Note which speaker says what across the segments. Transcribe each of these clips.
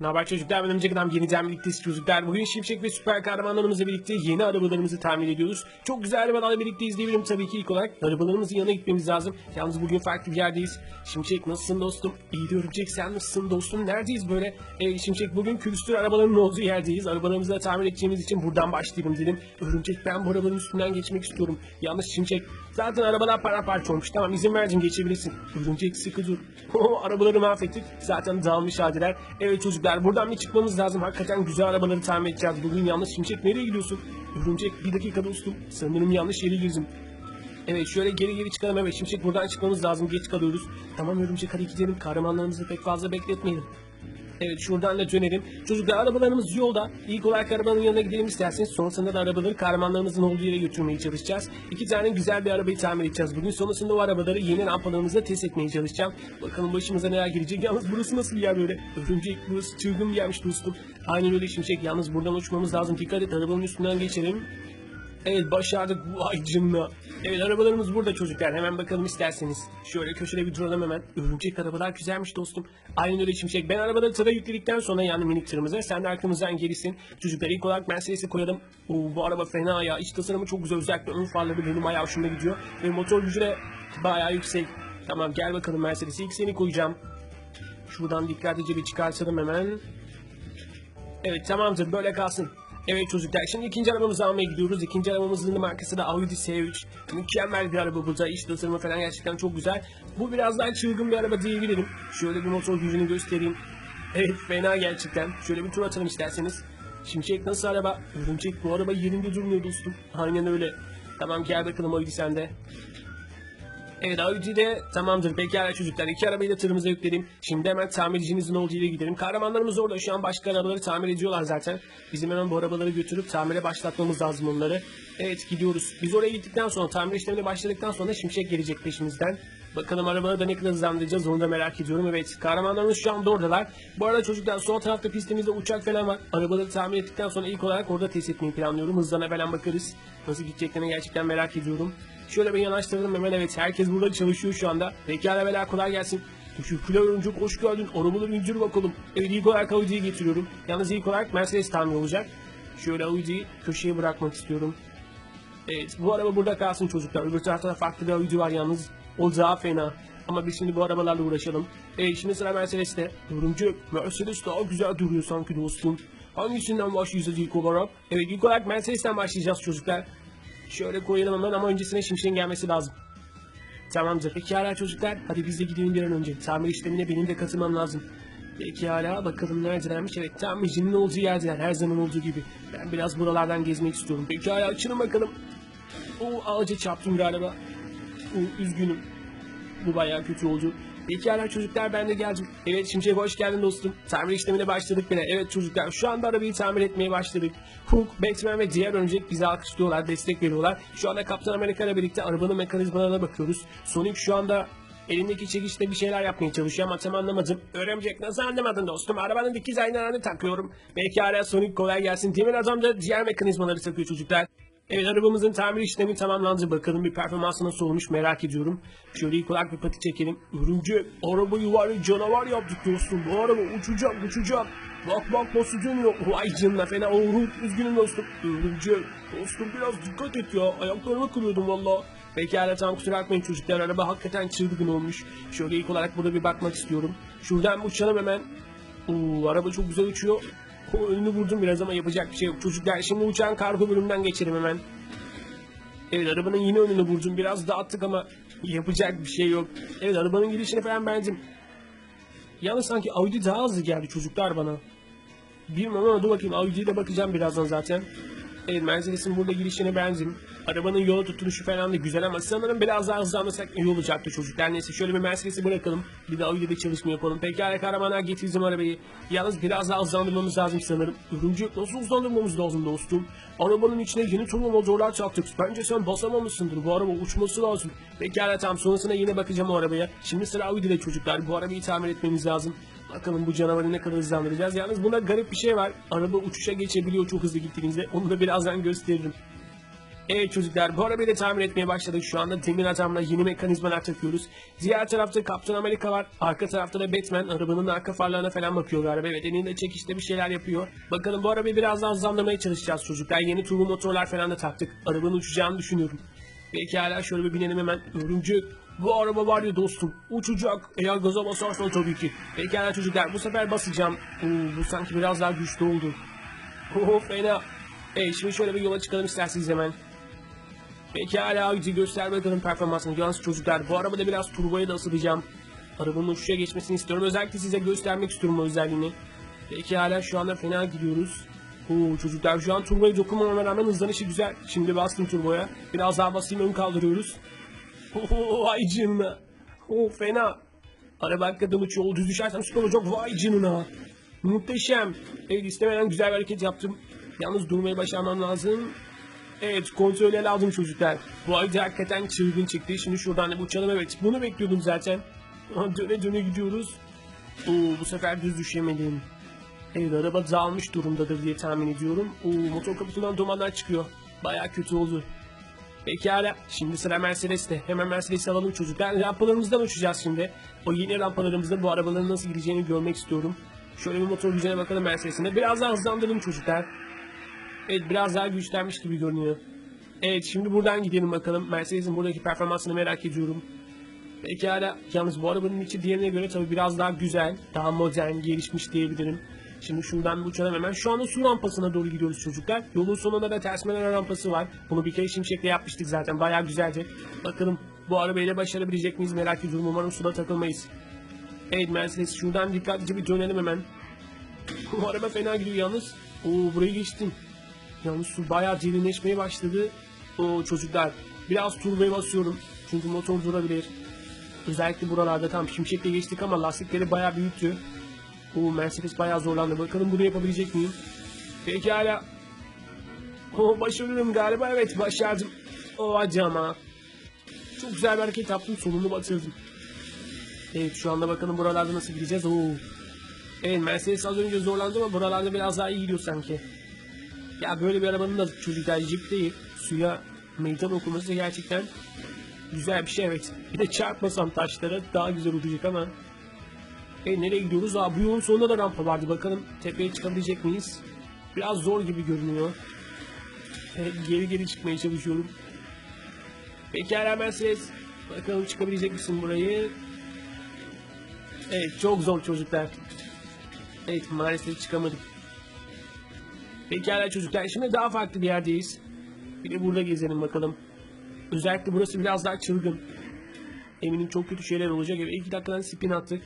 Speaker 1: Ne haber çocuklar? Ben Ömcek Adam yeniden birlikteyiz çocuklar. Bugün Şimşek ve süper kahramanlarımızla birlikte yeni arabalarımızı tamir ediyoruz. Çok güzel arabalarla birlikte izleyebilirim tabii ki ilk olarak. Arabalarımızın yanına gitmemiz lazım. Yalnız bugün farklı bir yerdeyiz. Şimşek nasılsın dostum? İyi de Örümcek sen nasılsın dostum? Neredeyiz böyle? Ee, Şimşek bugün külüstür arabaların olduğu yerdeyiz. Arabalarımızı da tamir edeceğimiz için buradan başlayalım dedim. Örümcek ben bu arabanın üstünden geçmek istiyorum. Yalnız Şimşek zaten arabalar paramparça olmuş. Tamam izin vereceğim geçebilirsin. Örümcek sıkı dur. Arabaları mahvettik. Zaten dağılmış haldeler. Evet çocuklar buradan bir çıkmamız lazım. Hakikaten güzel arabaları tamir edeceğiz. Bugün yalnız Şimşek nereye gidiyorsun? Örümcek bir dakika dostum. Sanırım yanlış yere girdim. Evet şöyle geri geri çıkalım. Evet Şimşek buradan çıkmamız lazım. Geç kalıyoruz. Tamam Örümcek hadi gidelim. Kahramanlarımızı pek fazla bekletmeyelim. Evet şuradan da dönelim. Çocuklar arabalarımız yolda. İlk olarak arabanın yanına gidelim isterseniz. Sonrasında da arabaları kahramanlarımızın olduğu yere götürmeye çalışacağız. İki tane güzel bir arabayı tamir edeceğiz. Bugün sonrasında o arabaları yeni rampalarımızla test etmeye çalışacağım. Bakalım başımıza neler gelecek. Yalnız burası nasıl bir yer böyle? Örümcek burası çılgın bir yermiş dostum. Aynen öyle şimşek. Yalnız buradan uçmamız lazım. Dikkat et arabanın üstünden geçelim. Evet başardık. Vay canına. Evet arabalarımız burada çocuklar. Hemen bakalım isterseniz. Şöyle köşede bir duralım hemen. Örümcek arabalar güzelmiş dostum. Aynen öyle Şimşek. Ben arabaları tıra yükledikten sonra yani minik tırımıza sen de arkamızdan gerisin. Çocuklar ilk olarak Mercedes'i koyalım. Oo, bu araba fena ya. İç tasarımı çok güzel. Özellikle ön farları benim ayağı hoşuma gidiyor. Ve motor gücü de bayağı yüksek. Tamam gel bakalım Mercedes. İlk seni koyacağım. Şuradan dikkatlice bir çıkartalım hemen. Evet tamamdır böyle kalsın. Evet çocuklar şimdi ikinci arabamızı almaya gidiyoruz. İkinci arabamızın markası da Audi S3. Mükemmel bir araba burada. İç tasarımı falan gerçekten çok güzel. Bu biraz daha çılgın bir araba diyebilirim. Şöyle bir motor gücünü göstereyim. Evet fena gerçekten. Şöyle bir tur atalım isterseniz. Şimşek nasıl araba? Örümcek bu araba yerinde durmuyor dostum. Aynen öyle. Tamam gel bakalım Audi sende. Evet Audi de tamamdır. Pekala çocuklar. iki arabayı da tırımıza yükledim. Şimdi hemen tamircimizin olduğu yere gidelim. Kahramanlarımız orada. Şu an başka arabaları tamir ediyorlar zaten. Bizim hemen bu arabaları götürüp tamire başlatmamız lazım onları. Evet gidiyoruz. Biz oraya gittikten sonra tamir işlemine başladıktan sonra Şimşek gelecek peşimizden. Bakalım arabaları da ne kadar hızlandıracağız onu da merak ediyorum. Evet kahramanlarımız şu anda oradalar. Bu arada çocuklar sol tarafta pistimizde uçak falan var. Arabaları tamir ettikten sonra ilk olarak orada test etmeyi planlıyorum. Hızlarına falan bakarız. Nasıl gideceklerini gerçekten merak ediyorum. Şöyle bir yanaştırdım hemen evet. Herkes burada çalışıyor şu anda. Pekala bela kolay gelsin. Teşekkürler oyuncu hoş geldin. Arabaları indir bakalım. Evet ilk olarak Audi'yi getiriyorum. Yalnız ilk olarak Mercedes tamir olacak. Şöyle Audi'yi köşeye bırakmak istiyorum. Evet bu araba burada kalsın çocuklar. Öbür tarafta farklı bir Audi var yalnız. O daha fena. Ama biz şimdi bu arabalarla uğraşalım. Evet şimdi sıra Mercedes'te. Yorumcu Mercedes daha güzel duruyor sanki dostum. Hangisinden başlayacağız ilk olarak? Evet ilk olarak Mercedes'ten başlayacağız çocuklar. Şöyle koyalım hemen ama öncesine Şimşek'in gelmesi lazım. Tamamdır. Peki hala çocuklar. Hadi biz de gidelim bir an önce. Tamir işlemine benim de katılmam lazım. Peki hala bakalım neredelermiş. Evet tamircinin olduğu yerdeler. Her zaman olduğu gibi. Ben biraz buralardan gezmek istiyorum. Peki hala açılın bakalım. O ağaca çarptım galiba. O, üzgünüm. Bu bayağı kötü oldu. Hala çocuklar ben de geldim. Evet Şimşek hoş geldin dostum. Tamir işlemine başladık bile. Evet çocuklar şu anda arabayı tamir etmeye başladık. Hook, Batman ve diğer örümcek bize alkışlıyorlar, destek veriyorlar. Şu anda Kaptan Amerika ile birlikte arabanın mekanizmalarına bakıyoruz. Sonic şu anda elindeki çekiçle bir şeyler yapmaya çalışıyor ama tam anlamadım. Örümcek nasıl anlamadın dostum? Arabanın dikiz aynalarını takıyorum. Belki hala Sonic kolay gelsin. Demir adam da diğer mekanizmaları takıyor çocuklar. Evet arabamızın tamir işlemi tamamlandı. Bakalım bir performansı nasıl olmuş merak ediyorum. Şöyle ilk olarak bir pati çekelim. Örümcek arabayı var ya canavar yaptık dostum. Bu araba uçacak uçacak. Bak bak nasıl dönüyor. Vay canına fena. Oh, üzgünüm dostum. Örümcek dostum biraz dikkat et ya. Ayaklarıma kırıyordum valla. Pekala tam kusura bakmayın çocuklar. Araba hakikaten çılgın olmuş. Şöyle ilk olarak burada bir bakmak istiyorum. Şuradan uçalım hemen. Oo, araba çok güzel uçuyor. O önünü vurdum biraz ama yapacak bir şey yok. Çocuklar şimdi uçağın kargo bölümünden geçelim hemen. Evet arabanın yine önünü vurdum. Biraz dağıttık ama yapacak bir şey yok. Evet arabanın girişine falan bendim. Yalnız sanki Audi daha hızlı geldi çocuklar bana. Bilmiyorum ama dur bakayım Audi'ye de bakacağım birazdan zaten. Evet Mercedes'in burada girişine benzin. Arabanın yola tutuluşu falan da güzel ama sanırım biraz daha hızlanırsak iyi olacaktı çocuklar. Neyse şöyle bir Mercedes'i bırakalım. Bir de Audi'de çalışma yapalım. Pekala kahramanlar getirdim arabayı. Yalnız biraz daha hızlandırmamız lazım sanırım. Örümcek nasıl hızlandırmamız lazım dostum? Arabanın içine yeni turbo motorlar çaktık. Bence sen basamamışsındır. Bu araba uçması lazım. Pekala tamam sonrasında yine bakacağım o arabaya. Şimdi sıra Audi'de çocuklar. Bu arabayı tamir etmemiz lazım. Bakalım bu canavarı ne kadar hızlandıracağız. Yalnız bunda garip bir şey var. Araba uçuşa geçebiliyor çok hızlı gittiğinizde. Onu da birazdan gösteririm. Evet çocuklar bu arabayı da tamir etmeye başladık. Şu anda demir adamla yeni mekanizmalar takıyoruz. Diğer tarafta Kaptan Amerika var. Arka tarafta da Batman arabanın arka farlarına falan bakıyor galiba. Evet elinde çekişte bir şeyler yapıyor. Bakalım bu arabayı biraz daha hızlandırmaya çalışacağız çocuklar. Yeni turbo motorlar falan da taktık. Arabanın uçacağını düşünüyorum. Peki hala şöyle bir binelim hemen. Örümcek. Bu araba var ya dostum. Uçacak. Eğer gaza basarsan tabii ki. Peki hala çocuklar bu sefer basacağım. Oo, bu sanki biraz daha güçlü oldu. Oh fena. Evet şimdi şöyle bir yola çıkalım isterseniz hemen. Peki hala Audi göster bakalım performansını. Yalnız çocuklar bu arabada biraz turboya da ısıtacağım. Arabanın uçuşa geçmesini istiyorum. Özellikle size göstermek istiyorum o özelliğini. Peki hala şu anda fena gidiyoruz. Oo, çocuklar şu an turboya dokunmamama rağmen hızlanışı güzel. Şimdi bastım turboya. Biraz daha basayım ön kaldırıyoruz. Vay canına. Oo, fena. Araba hakikaten uçuyor. Düz düşersem süper olacak. Vay canına. Muhteşem. Evet istemeden güzel bir hareket yaptım. Yalnız durmayı başarmam lazım. Evet kontrolü ele aldım çocuklar. Bu ayda hakikaten çılgın çıktı. Şimdi şuradan da uçalım evet. Bunu bekliyordum zaten. Döne döne gidiyoruz. Oo, bu sefer düz düşemedim. Evet araba dağılmış durumdadır diye tahmin ediyorum. Oo, motor kaputundan dumanlar çıkıyor. Baya kötü oldu. Pekala. Şimdi sıra Mercedes'te. Hemen Mercedes'i alalım çocuklar. Rampalarımızdan uçacağız şimdi. O yeni rampalarımızda bu arabaların nasıl gideceğini görmek istiyorum. Şöyle bir motor gücüne bakalım Mercedes'ine. Biraz daha hızlandıralım çocuklar. Evet biraz daha güçlenmiş gibi görünüyor. Evet şimdi buradan gidelim bakalım. Mercedes'in buradaki performansını merak ediyorum. Pekala. Yalnız bu arabanın içi diğerine göre tabii biraz daha güzel. Daha modern, gelişmiş diyebilirim. Şimdi şuradan bir uçalım hemen. Şu anda su rampasına doğru gidiyoruz çocuklar. Yolun sonunda da ters menara rampası var. Bunu bir kere şimşekle yapmıştık zaten. Bayağı güzeldi. Bakalım bu arabayla başarabilecek miyiz merak ediyorum. Umarım suda takılmayız. Evet Mercedes şuradan dikkatlice bir dönelim hemen. Bu araba fena gidiyor yalnız. Oo burayı geçtim. Yalnız su bayağı derinleşmeye başladı. O çocuklar biraz turboya basıyorum. Çünkü motor durabilir. Özellikle buralarda tam şimşekle geçtik ama lastikleri bayağı büyüttü. O Mercedes bayağı zorlandı. Bakalım bunu yapabilecek miyim? Pekala. O başarıyorum galiba. Evet başardım. O hadi ama. Çok güzel bir hareket yaptım. Sonunu batırdım. Evet şu anda bakalım buralarda nasıl gideceğiz. Oo. Evet Mercedes az önce zorlandı ama buralarda biraz daha iyi gidiyor sanki. Ya böyle bir arabanın da çocuklar jip değil. Suya meydan okuması gerçekten güzel bir şey evet. Bir de çarpmasam taşlara daha güzel olacak ama. E nereye gidiyoruz? Aa, bu yolun sonunda da rampa vardı. Bakalım tepeye çıkabilecek miyiz? Biraz zor gibi görünüyor. Evet, geri geri çıkmaya çalışıyorum. Pekala Mercedes. Bakalım çıkabilecek misin burayı? Evet çok zor çocuklar. Evet maalesef çıkamadık. Pekala çocuklar şimdi daha farklı bir yerdeyiz. Bir de burada gezelim bakalım. Özellikle burası biraz daha çılgın. Eminim çok kötü şeyler olacak. Evet iki dakikadan spin attık.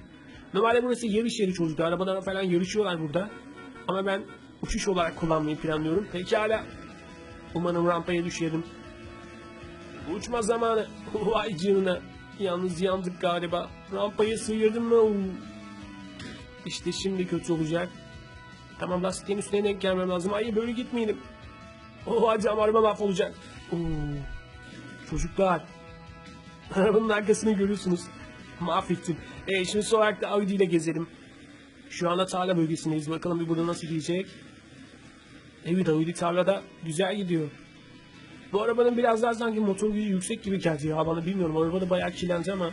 Speaker 1: Normalde burası yarış yeri çocuklar. Arabalar falan yarışıyorlar burada. Ama ben uçuş olarak kullanmayı planlıyorum. Pekala. Umarım rampaya düşerim. Uçma zamanı. Vay canına. Yalnız yandık galiba. Rampayı sıyırdım mı? İşte şimdi kötü olacak. Tamam lastiğin üstüne denk gelmem lazım. Hayır böyle gitmeyelim. Oh hadi ama araba mahvolacak. Oo. Çocuklar. Arabanın arkasını görüyorsunuz. Mahvettim. E şimdi son olarak da Audi ile gezelim. Şu anda tarla bölgesindeyiz. Bakalım bir burada nasıl gidecek. Evet Audi tarlada güzel gidiyor. Bu arabanın biraz daha sanki motor gücü yüksek gibi geldi ya. Bana bilmiyorum. Araba da bayağı kirlendi ama.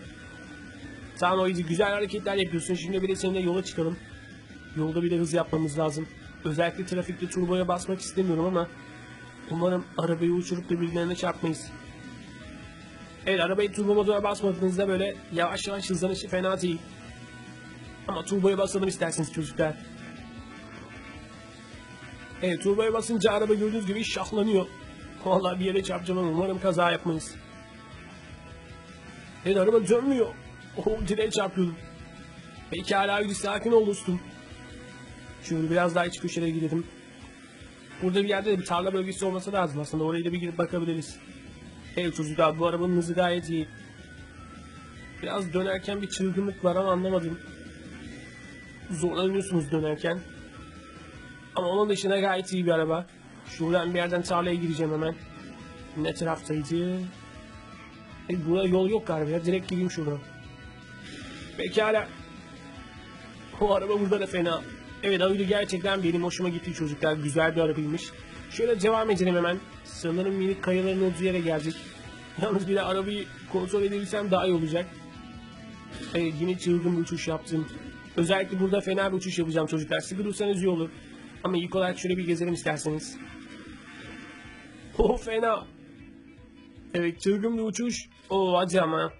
Speaker 1: Tamam Audi güzel hareketler yapıyorsun. Şimdi bir de seninle yola çıkalım. Yolda bir de hız yapmamız lazım. Özellikle trafikte turboya basmak istemiyorum ama umarım arabayı uçurup da birilerine çarpmayız. Evet arabayı turbo motora basmadığınızda böyle yavaş yavaş hızlanışı fena değil. Ama turboya basalım isterseniz çocuklar. Evet turboya basınca araba gördüğünüz gibi şahlanıyor. Vallahi bir yere çarpacağım umarım kaza yapmayız. Evet araba dönmüyor. Oh direğe çarpıyordum. Peki hala bir sakin ol dostum. Şöyle biraz daha iç köşelere gidelim. Burada bir yerde de bir tarla bölgesi olması lazım aslında. Oraya da bir girip bakabiliriz. Evet çocuklar bu arabanın hızı gayet iyi. Biraz dönerken bir çılgınlık var ama anlamadım. Zorlanıyorsunuz dönerken. Ama onun dışında gayet iyi bir araba. Şuradan bir yerden tarlaya gireceğim hemen. Ne taraftaydı? E, burada yol yok galiba ya. Direkt gireyim şuradan. Pekala. O araba burada da fena. Evet Audi gerçekten benim hoşuma gitti çocuklar. Güzel bir arabaymış. Şöyle devam edelim hemen. Sanırım minik kayaların olduğu yere geldik. Yalnız bir de arabayı kontrol edebilsem daha iyi olacak. Evet yine çılgın bir uçuş yaptım. Özellikle burada fena bir uçuş yapacağım çocuklar. Sıkı dursanız iyi olur. Ama ilk olarak şöyle bir gezelim isterseniz. Oh fena. Evet çılgın bir uçuş. Oo hadi ama.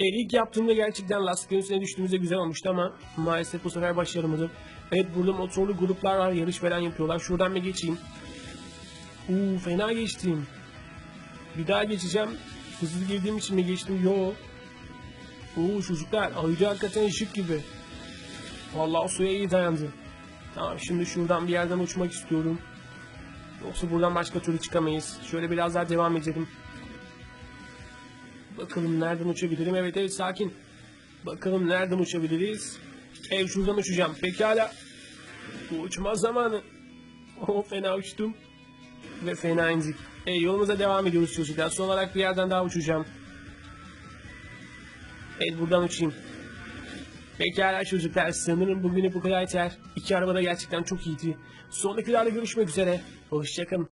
Speaker 1: Evet ilk yaptığımda gerçekten lastiklerin üstüne düştüğümüzde güzel olmuştu ama maalesef bu sefer başaramadım. Evet burada motorlu gruplar var yarış falan yapıyorlar. Şuradan bir geçeyim. Uuu fena geçtim. Bir daha geçeceğim. Hızlı girdiğim için mi geçtim? Yo. Oo çocuklar ayıcı hakikaten ışık gibi. Vallahi suya iyi dayandı. Tamam şimdi şuradan bir yerden uçmak istiyorum. Yoksa buradan başka türlü çıkamayız. Şöyle biraz daha devam edelim. Bakalım nereden uçabilirim? Evet evet sakin. Bakalım nereden uçabiliriz? Ev şuradan uçacağım. Pekala. Uçma zamanı. O fena uçtum. Ve fena indik. E, yolumuza devam ediyoruz çocuklar. Son olarak bir yerden daha uçacağım. Evet buradan uçayım. Pekala çocuklar sanırım bugünü bu kadar yeter. İki araba da gerçekten çok iyiydi. Sonraki videoda görüşmek üzere. Hoşçakalın.